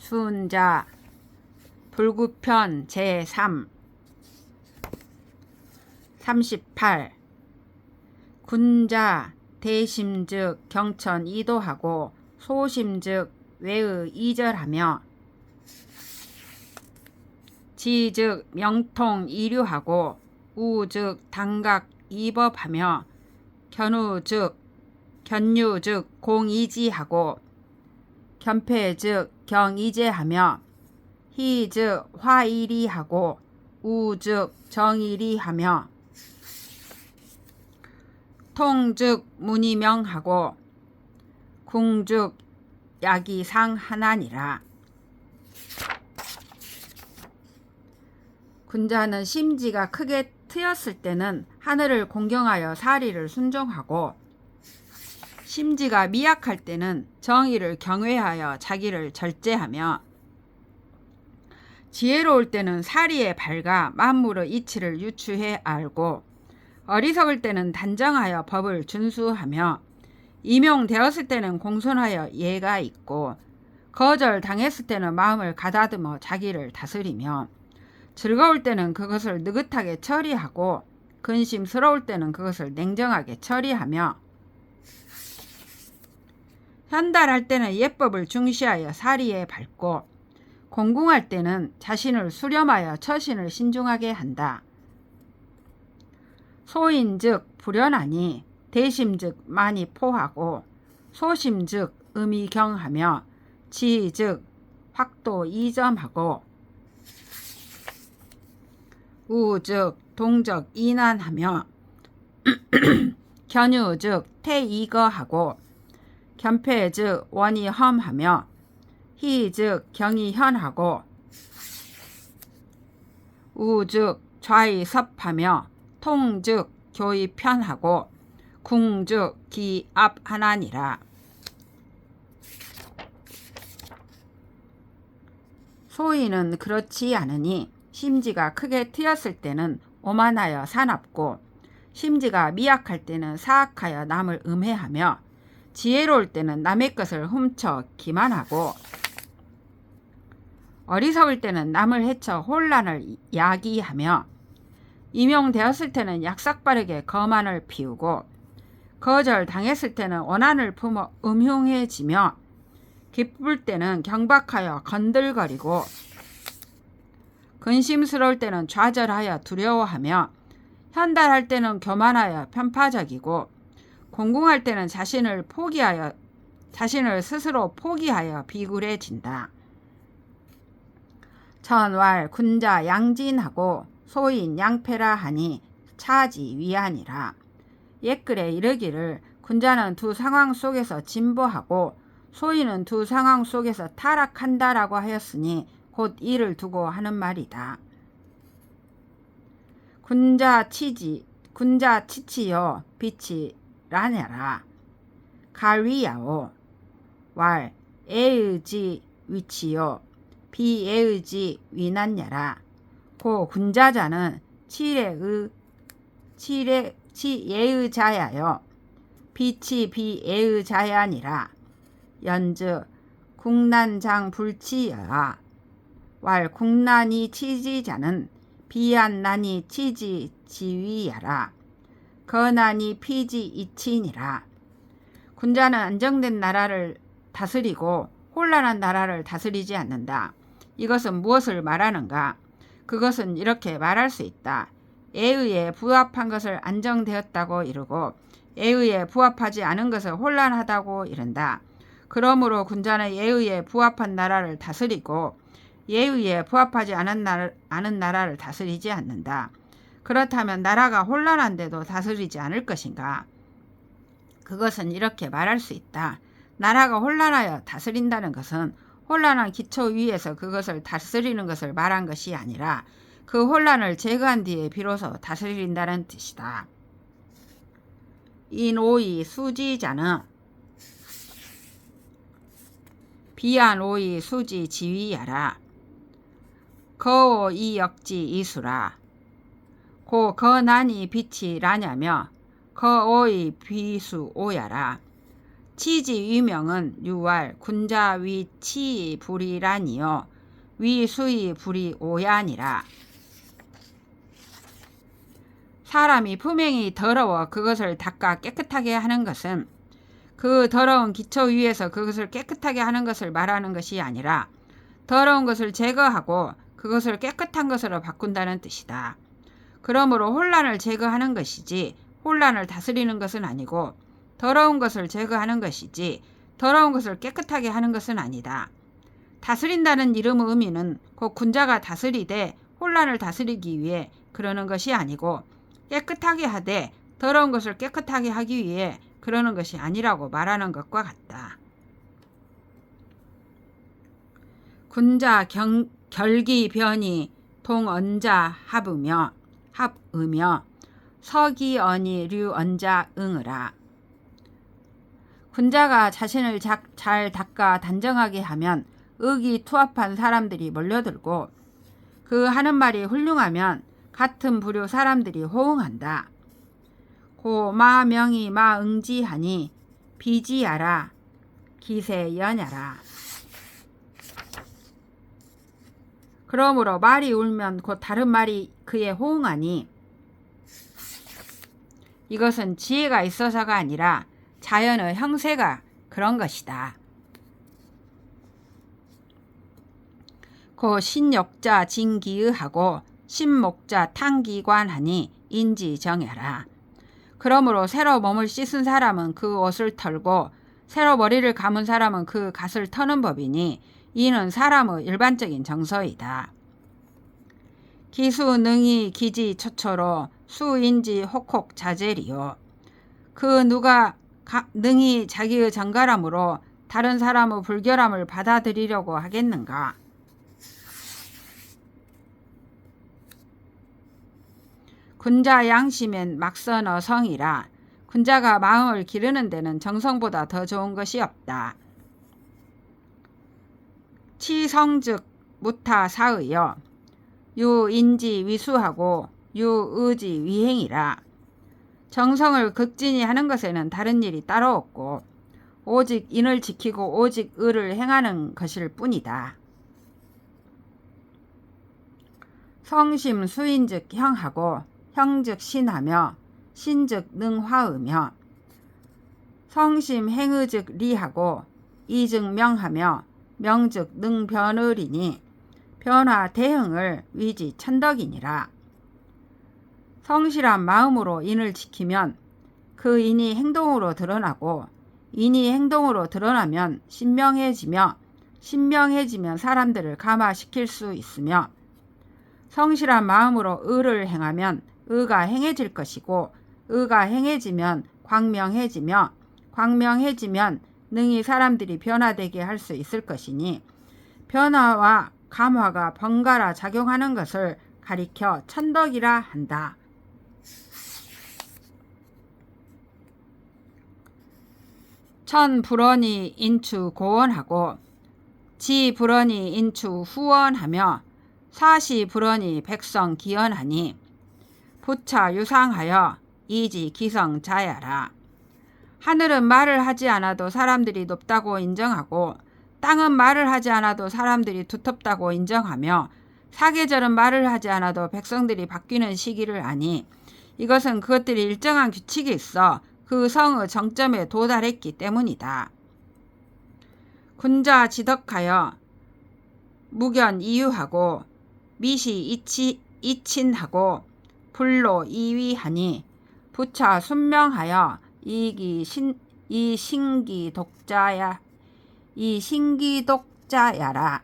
순자. 불구편 제3 38 군자 대심즉 경천 이도하고 소심즉 외의 이절하며 지즉 명통 이류하고 우즉 당각 이법하며 견우즉 견유즉 공이지하고 견패 즉 경이제하며 희 즉 화이리하고 우 즉 정이리하며 통 즉 문이명하고 궁즉 야기상하나니라. 군자는 심지가 크게 트였을 때는 하늘을 공경하여 사리를 순종하고 심지가 미약할 때는 정의를 경외하여 자기를 절제하며 지혜로울 때는 사리에 밝아 만물의 이치를 유추해 알고 어리석을 때는 단정하여 법을 준수하며 임용되었을 때는 공손하여 예가 있고 거절 당했을 때는 마음을 가다듬어 자기를 다스리며 즐거울 때는 그것을 느긋하게 처리하고 근심스러울 때는 그것을 냉정하게 처리하며 현달할 때는 예법을 중시하여 사리에 밝고 공궁할 때는 자신을 수렴하여 처신을 신중하게 한다. 소인 즉 불연하니 대심 즉 많이 포하고 소심즉 음이경하며 지즉 확도 이점하고 우 즉 동적 이난하며 견유 즉 태이거하고 견패 즉 원이험하며 희 즉 경이 현하고 우 즉 좌이 섭하며 통 즉 교이 편하고 궁 즉 기압하나니라. 소인은 그렇지 않으니 심지가 크게 트였을 때는 오만하여 사납고 심지가 미약할 때는 사악하여 남을 음해하며 지혜로울 때는 남의 것을 훔쳐 기만하고 어리석을 때는 남을 해쳐 혼란을 야기하며 임용되었을 때는 약삭빠르게 거만을 피우고 거절 당했을 때는 원한을 품어 음흉해지며 기쁠 때는 경박하여 건들거리고 근심스러울 때는 좌절하여 두려워하며 현달할 때는 교만하여 편파적이고 공공할 때는 자신을 포기하여 자신을 스스로 포기하여 비굴해진다. 천왈 군자 양진하고 소인 양패라 하니 차지 위하니라. 옛글에 이르기를 군자는 두 상황 속에서 진보하고 소인은 두 상황 속에서 타락한다라고 하였으니 곧 이를 두고 하는 말이다. 군자 치지 군자 치치요 빛이 라냐라. 갈위야오. 왈 에의지 위치요. 비에의지 위난냐라. 고 군자자는 칠의의 칠의 치예의 자야요. 빛이 비예의 자야니라. 연즉 국난장 불치여라 왈 국난이 치지자는 비안난이 치지 지위야라 거난이 피지 이치니라 군자는 안정된 나라를 다스리고 혼란한 나라를 다스리지 않는다. 이것은 무엇을 말하는가? 그것은 이렇게 말할 수 있다. 애의에 부합한 것을 안정되었다고 이르고 애의에 부합하지 않은 것을 혼란하다고 이른다. 그러므로 군자는 예의에 부합한 나라를 다스리고 예의에 부합하지 않은, 나라, 않은 나라를 다스리지 않는다. 그렇다면 나라가 혼란한데도 다스리지 않을 것인가? 그것은 이렇게 말할 수 있다. 나라가 혼란하여 다스린다는 것은 혼란한 기초 위에서 그것을 다스리는 것을 말한 것이 아니라 그 혼란을 제거한 뒤에 비로소 다스린다는 뜻이다. 인오이 수지자는 비안오이 수지 지위야라. 거오 이 역지 이수라. 고 거난이 빛이 라냐며 거오이 비수 오야라. 치지 위명은 유월 군자 위치 불이라니요 위수이 불이 오야니라 사람이 품행이 더러워 그것을 닦아 깨끗하게 하는 것은 그 더러운 기초 위에서 그것을 깨끗하게 하는 것을 말하는 것이 아니라 더러운 것을 제거하고 그것을 깨끗한 것으로 바꾼다는 뜻이다. 그러므로 혼란을 제거하는 것이지 혼란을 다스리는 것은 아니고 더러운 것을 제거하는 것이지 더러운 것을 깨끗하게 하는 것은 아니다. 다스린다는 이름의 의미는 곧 군자가 다스리되 혼란을 다스리기 위해 그러는 것이 아니고 깨끗하게 하되 더러운 것을 깨끗하게 하기 위해 그러는 것이 아니라고 말하는 것과 같다. 군자 경, 결기 변이 동언자 합으며 합으며 서기언이 류언자 응으라. 군자가 자신을 자, 잘 닦아 단정하게 하면 의기투합한 사람들이 몰려들고 그 하는 말이 훌륭하면 같은 부류 사람들이 호응한다. 고 마명이 마응지하니 비지야라 기세연야라. 그러므로 말이 울면 곧 다른 말이 그에 호응하니 이것은 지혜가 있어서가 아니라 자연의 형세가 그런 것이다. 고 신욕자 진기의하고 신목자 탕기관하니 인지 정해라. 그러므로 새로 몸을 씻은 사람은 그 옷을 털고 새로 머리를 감은 사람은 그 갓을 터는 법이니 이는 사람의 일반적인 정서이다. 기수 능이 기지 처초로 수인지 혹혹 자제리요. 그 누가 가, 능히 자기의 정갈함으로 다른 사람의 불결함을 받아들이려고 하겠는가? 군자 양심엔 막선어 성이라 군자가 마음을 기르는 데는 정성보다 더 좋은 것이 없다. 치성즉 무타 사의여 유인지 위수하고 유의지 위행이라 정성을 극진히 하는 것에는 다른 일이 따로 없고 오직 인을 지키고 오직 의를 행하는 것일 뿐이다. 성심 수인즉 형하고 형즉 신하며 신즉 능화으며 성심 행의즉 리하고 이즉 명하며 명즉 능변의리니 변화 대응을 위지 천덕이니라. 성실한 마음으로 인을 지키면 그 인이 행동으로 드러나고 인이 행동으로 드러나면 신명해지며 신명해지면 사람들을 감화시킬 수 있으며 성실한 마음으로 의를 행하면 의가 행해질 것이고 의가 행해지면 광명해지며 광명해지면 능히 사람들이 변화되게 할 수 있을 것이니 변화와 감화가 번갈아 작용하는 것을 가리켜 천덕이라 한다. 천 불언이 인추 고원하고 지 불언이 인추 후원하며 사시 불언이 백성 기원하니 부차 유상하여 이지 기성 자야라. 하늘은 말을 하지 않아도 사람들이 높다고 인정하고 땅은 말을 하지 않아도 사람들이 두텁다고 인정하며 사계절은 말을 하지 않아도 백성들이 바뀌는 시기를 아니 이것은 그것들이 일정한 규칙이 있어 그 성의 정점에 도달했기 때문이다. 군자 지덕하여 무견 이유하고 미시 이치, 이친하고 불로 이위하니 부차 순명하여 이기 신, 이 신기 독자야 이 신기 독자야라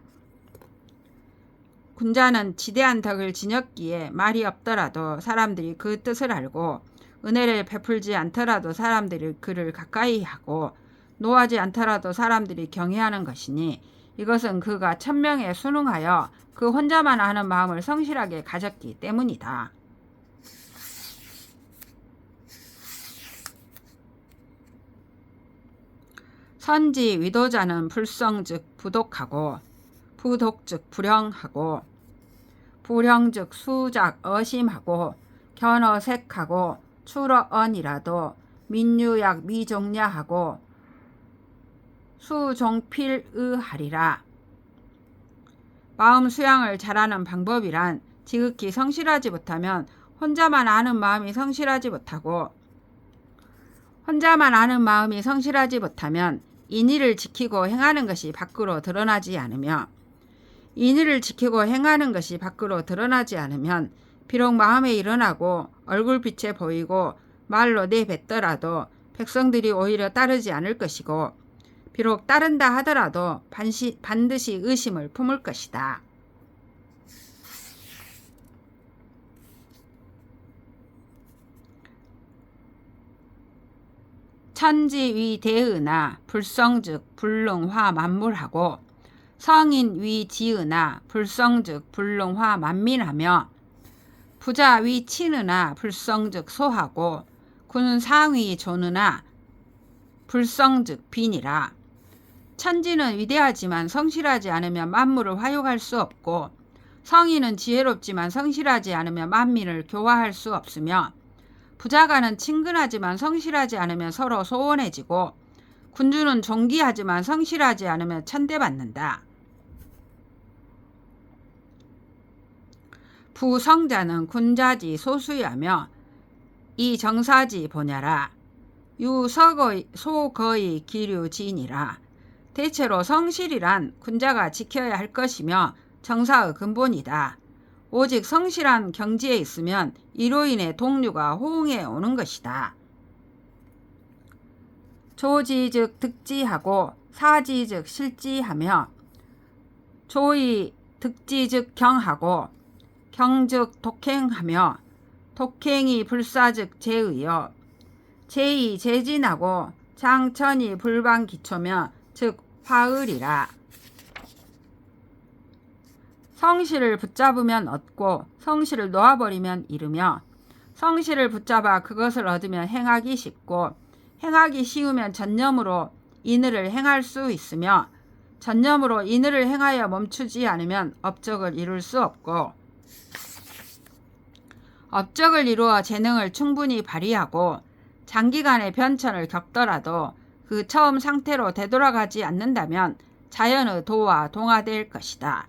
군자는 지대한 덕을 지녔기에 말이 없더라도 사람들이 그 뜻을 알고 은혜를 베풀지 않더라도 사람들이 그를 가까이 하고 노하지 않더라도 사람들이 경외하는 것이니 이것은 그가 천명에 순응하여 그 혼자만 아는 마음을 성실하게 가졌기 때문이다. 선지 위도자는 불성즉 부독하고 부독즉 불형하고 불형즉 수작 어심하고 견어색하고 출어언이라도 민유약 미종야하고 수종필의하리라. 마음 수양을 잘하는 방법이란 지극히 성실하지 못하면 혼자만 아는 마음이 성실하지 못하고 혼자만 아는 마음이 성실하지 못하면 인의를 지키고 행하는 것이 밖으로 드러나지 않으며 인의를 지키고 행하는 것이 밖으로 드러나지 않으면 비록 마음에 일어나고 얼굴빛에 보이고 말로 내뱉더라도 백성들이 오히려 따르지 않을 것이고 비록 따른다 하더라도 반시, 반드시 의심을 품을 것이다. 천지위 대의나 불성즉 불능화 만물하고 성인 위 지으나 불성즉 불능화 만민하며 부자 위 치느나 불성즉 소하고 군 상위 조느나 불성즉 빈이라. 천지는 위대하지만 성실하지 않으면 만물을 화육할 수 없고 성인은 지혜롭지만 성실하지 않으면 만민을 교화할 수 없으며 부자가는 친근하지만 성실하지 않으면 서로 소원해지고 군주는 존귀하지만 성실하지 않으면 천대받는다. 부성자는 군자지 소수야며 이 정사지 보냐라. 유석의 소거의 기류지니라. 대체로 성실이란 군자가 지켜야 할 것이며 정사의 근본이다. 오직 성실한 경지에 있으면 이로 인해 동류가 호응해 오는 것이다. 조지 즉 득지하고 사지 즉 실지하며 조의 득지 즉 경하고 경 즉 독행하며 독행이 불사 즉 제의여 제의 제진하고 장천이 불방기초며 즉 화을이라 성실을 붙잡으면 얻고 성실을 놓아버리면 잃으며 성실을 붙잡아 그것을 얻으면 행하기 쉽고 행하기 쉬우면 전념으로 인을 행할 수 있으며 전념으로 인을 행하여 멈추지 않으면 업적을 이룰 수 없고 업적을 이루어 재능을 충분히 발휘하고 장기간의 변천을 겪더라도 그 처음 상태로 되돌아가지 않는다면 자연의 도와 동화될 것이다.